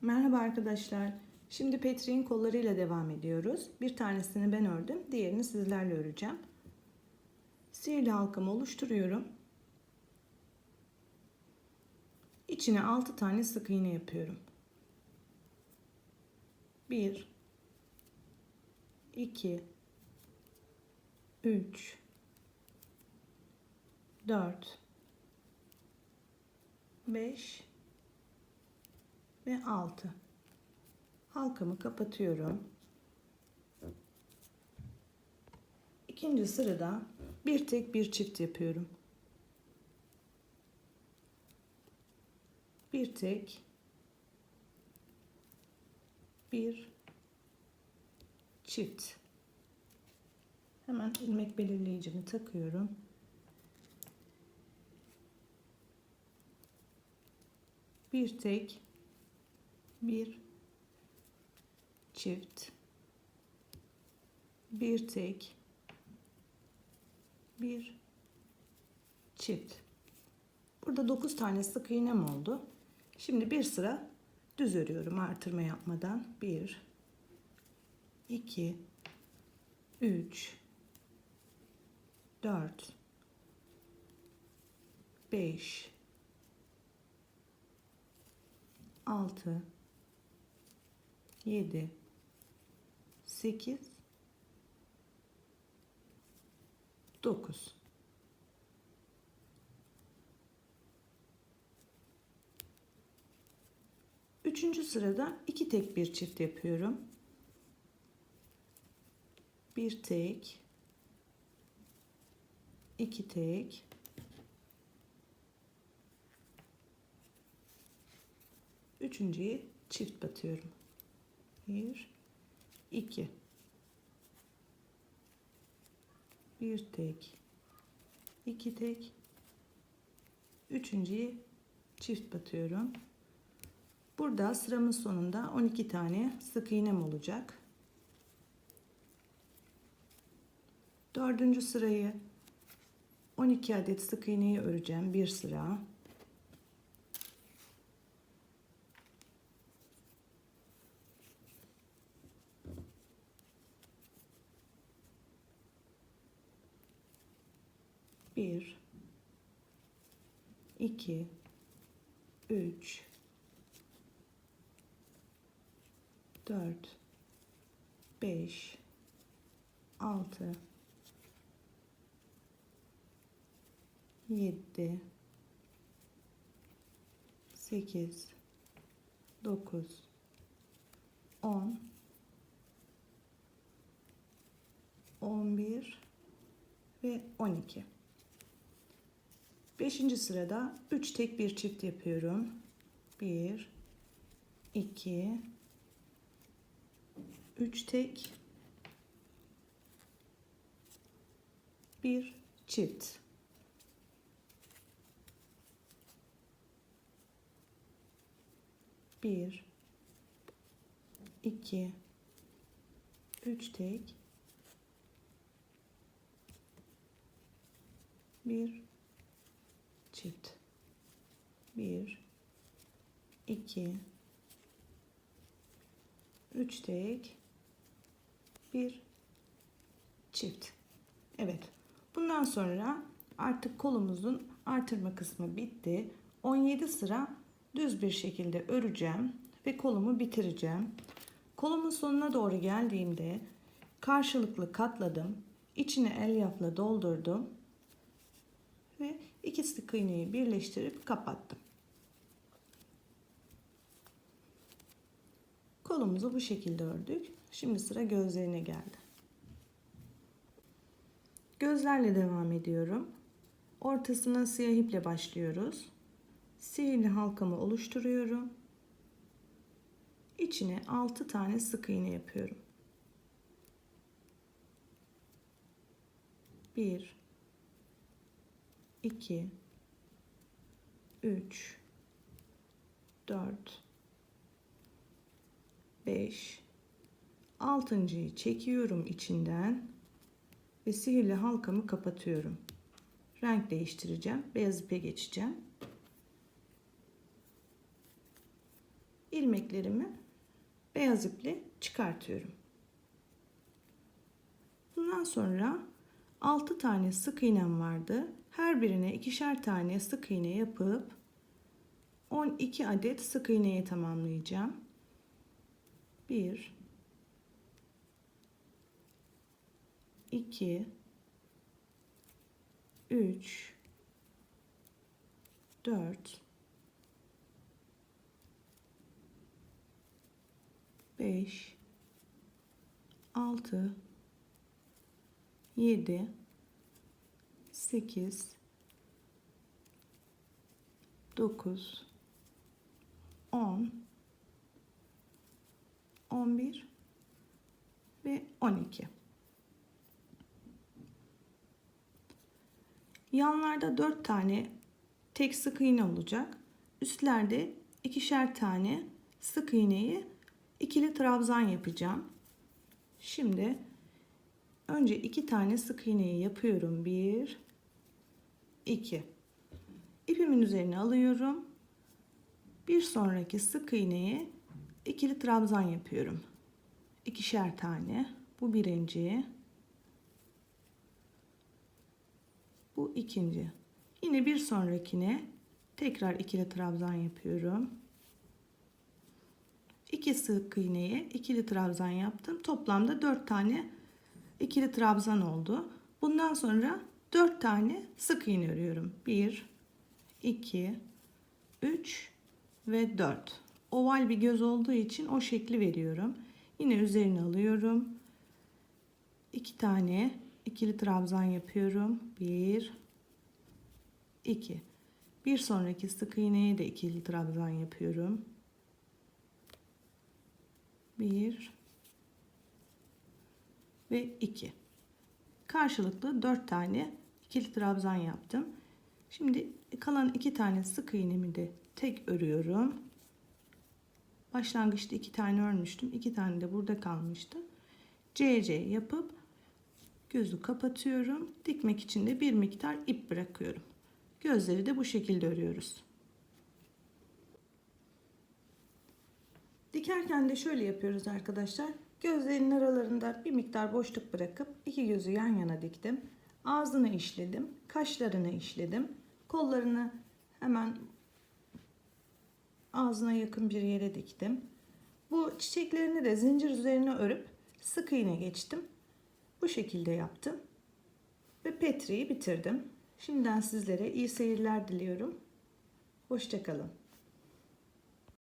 Merhaba arkadaşlar. Şimdi Petri'nin kollarıyla devam ediyoruz. Bir tanesini ben ördüm. Diğerini sizlerle öreceğim. Sihirli halkamı oluşturuyorum. İçine 6 tane sık iğne yapıyorum. 1 2 3 4 5 ve 6 halkamı kapatıyorum. İkinci sırada bir tek bir çift yapıyorum. Bir tek bir çift. Hemen ilmek belirleyicimi takıyorum. Bir tek bir. Çift. Bir tek. Bir. Çift. Burada 9 tane sık iğnem oldu. Şimdi bir sıra düz örüyorum artırma yapmadan. 1 2 3 4 5 6 7 8 9 Üçüncü sırada iki tek bir çift yapıyorum. Bir tek, iki tek, Üçüncüye çift batıyorum. Bir, iki. Bir tek, iki tek. Üçüncüye çift batıyorum. Burada sıramın sonunda 12 tane sık iğnem olacak. Dördüncü sırayı 12 adet sık iğneyi öreceğim. Bir sıra. Bir, iki, üç, dört, beş, altı, yedi, sekiz, dokuz, on, on bir ve on iki. Beşinci sırada 3 tek bir çift yapıyorum. 1 2 3 tek bir çift. Bir, iki, üç tek, bir, çift. 1 2 3 tek bir çift. Evet. Bundan sonra artık kolumuzun artırma kısmı bitti. 17 sıra düz bir şekilde öreceğim ve kolumu bitireceğim. Kolumun sonuna doğru geldiğimde karşılıklı katladım. İçine elyafla doldurdum ve iki sık iğneyi birleştirip kapattım. Kolumuzu bu şekilde ördük. Şimdi sıra gözlerine geldi. Gözlerle devam ediyorum. Ortasına siyah iple başlıyoruz. Sihirli halkamı oluşturuyorum. İçine 6 tane sık iğne yapıyorum. 1 2 3 4 5 altıncıyı çekiyorum içinden ve sihirli halkamı kapatıyorum. Renk değiştireceğim. Beyaz ipe geçeceğim. ilmeklerimi beyaz iple çıkartıyorum. Bundan sonra 6 tane sık iğnem vardı. Her birine ikişer tane sık iğne yapıp 12 adet sık iğneyi tamamlayacağım. 1 2 3 4 5 6 7 8 9 10 11 ve 12 Yanlarda 4 tane tek sık iğne olacak. Üstlerde ikişer tane sık iğneyi ikili trabzan yapacağım. Şimdi önce iki tane sık iğneyi yapıyorum. 1 2 İpimin üzerine alıyorum. Bir sonraki sık iğneye ikili trabzan yapıyorum. İkişer tane. Bu birinci. Bu ikinci. Yine bir sonrakine tekrar ikili trabzan yapıyorum. İki sık iğneye ikili trabzan yaptım. Toplamda dört tane ikili trabzan oldu. Bundan sonra dört tane sık iğne örüyorum. Bir, iki, üç ve dört. Oval bir göz olduğu için o şekli veriyorum. Yine üzerine alıyorum. İki tane ikili trabzan yapıyorum. Bir, iki. Bir sonraki sık iğneye de ikili trabzan yapıyorum. Bir ve iki. Karşılıklı dört tane ikili trabzan yaptım. Şimdi kalan iki tane sık iğnemi de tek örüyorum. Başlangıçta iki tane örmüştüm. iki tane de burada kalmıştı. CC yapıp gözü kapatıyorum. Dikmek için de bir miktar ip bırakıyorum. Gözleri de bu şekilde örüyoruz. Dikerken de şöyle yapıyoruz arkadaşlar. Gözlerinin aralarında bir miktar boşluk bırakıp iki gözü yan yana diktim. Ağzını işledim, kaşlarını işledim. Kollarını hemen ağzına yakın bir yere diktim. Bu çiçeklerini de zincir üzerine örüp sık iğne geçtim. Bu şekilde yaptım. Ve petriyi bitirdim. Şimdiden sizlere iyi seyirler diliyorum. Hoşçakalın.